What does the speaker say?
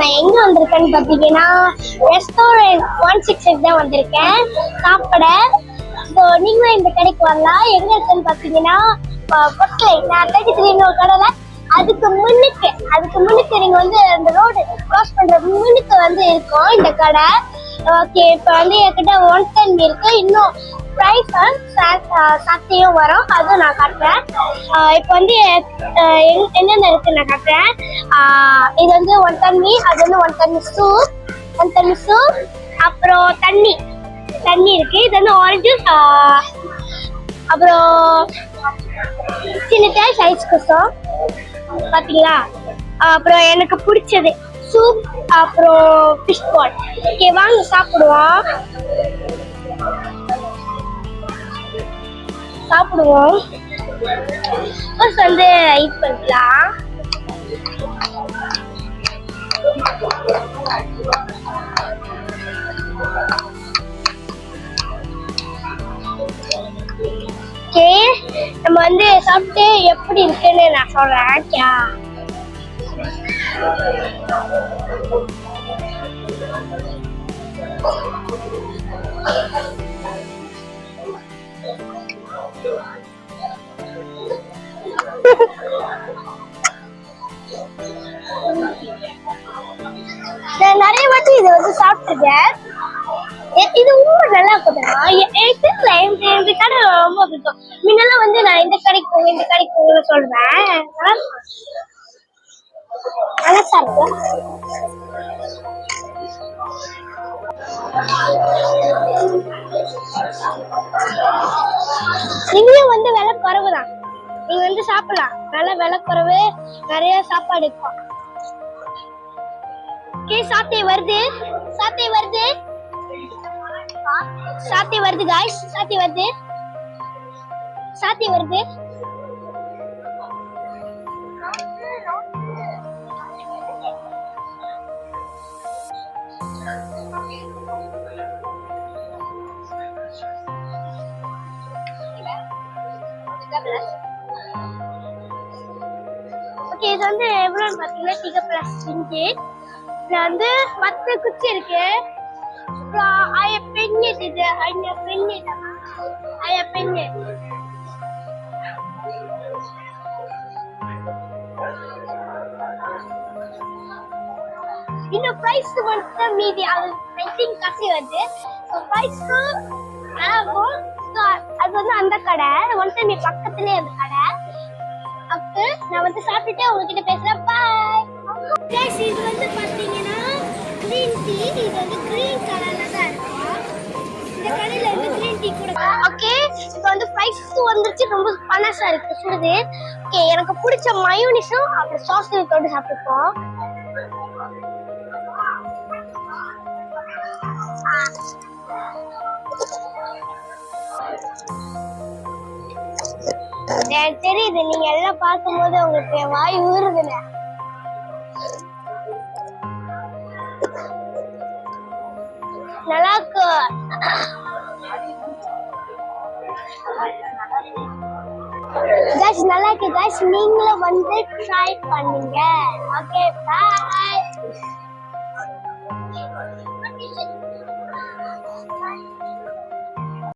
நான் எங்க வந்திருக்கேன்னு பார்த்தீங்கன்னா ரெஸ்டாரண்ட் ஒன் சிக்ஸ் தான் வந்திருக்கேன். சாப்பிட. ஸோ நீங்களும் இந்த கடைக்கு வரலாம் எங்க இருக்குன்னு பார்த்தீங்கன்னா பொட்டலை நான் தேர்ட்டி த்ரீன்னு ஒரு கடையில அதுக்கு முன்னுக்கு அதுக்கு முன்னுக்கு நீங்க வந்து அந்த ரோடு கிராஸ் பண்ற முன்னுக்கு வந்து இருக்கும் இந்த கடை. ஓகே இப்போ வந்து என்கிட்ட ஒன் டென் இருக்கு. இன்னும் ப்ரைஸ் uh, சத்தையும் வரும். அதுவும் நான் காட்டுறேன். இப்போ வந்து என்னென்ன இருக்கு நான் காட்டுறேன். இது வந்து ஒன் தண்ணி அது வந்து ஒன் தண்ணி சூப் ஒன் தண்ணி சூப் அப்புறம் தண்ணி. தண்ணி இருக்கு. இது வந்து ஆரஞ்சு ஜூஸ் அப்புறம் சின்ன தேங்க்ஸ் ஐஸ் குசம் பார்த்தீங்களா அப்புறம் எனக்கு பிடிச்சது சூப் அப்புறம் ஃபிஷ் பால் ஓகே வாங்க சாப்பிடுவோம். சாப்பிடுவோம். ஃபர்ஸ்ட் வந்து இது பண்ணலாம். ஓகே நம்ம வந்து சாப்பிட்டு எப்படி இருக்குன்னு நான் சொல்றேன். ஓகேயா Thank you. இது ரொம்ப நல்லா இருக்கும் எனக்கு தெரியல. எனக்கு இந்த கடை ரொம்ப பிடிக்கும். முன்னெல்லாம் வந்து நான் இந்த கடைக்கு போங்க இந்த கடைக்கு போங்கன்னு சொல்றேன் நல்லா இங்கேயும் வந்து விலை குறைவு தான் நீங்க வந்து சாப்பிடலாம். நல்ல விலை குறவு. நிறைய சாப்பாடு இருக்கும் ஓகே சாத்தே வருது சாத்தே வருது சாத்தி வருது காய்ஸ் சாத்தி வருது சாத்தி வருது ஓகே இது வந்து எவ்வளோன்னு பார்த்தீங்கன்னா டிக ப்ளஸ் இதுல வந்து பத்து குச்சி இருக்கு. அப்புறம் ஆய பெண்ணெட் இது. ஐய பெண்ணு ஐய பெண்ணு. இன்னும் ப்ரைஸ் மட்டும் மீதி. அது ஐ திங்க் கசி வருது. ஸோ ஆகும் ஸோ அது வந்து அந்த கடை. ஒன் டைம் பக்கத்துலேயே அந்த கடை. அப்போ நான் வந்து சாப்பிட்டுட்டு உங்ககிட்ட பேசுறேன். பாய் இது வந்து டீ இது வந்து கலர்ல தான் இருக்கும். இந்த கடையில வந்து டீ கூட ஓகே இப்போ வந்து பிரைஸ் வந்துருச்சு. ரொம்ப பனசா இருக்கு. சுடுது. ஓகே எனக்கு பிடிச்ச மயோனிஸும் அப்புறம் சாஸ் தொட்டு சாப்பிட்டுப்போம். எனக்கு தெரியுது நீங்க எல்லாம் பார்க்கும்போது உங்களுக்கு வாய் ஊறுதுல நல்லா இருக்கு. நீங்களும் வந்து ட்ரை பண்ணுங்க. Okay bye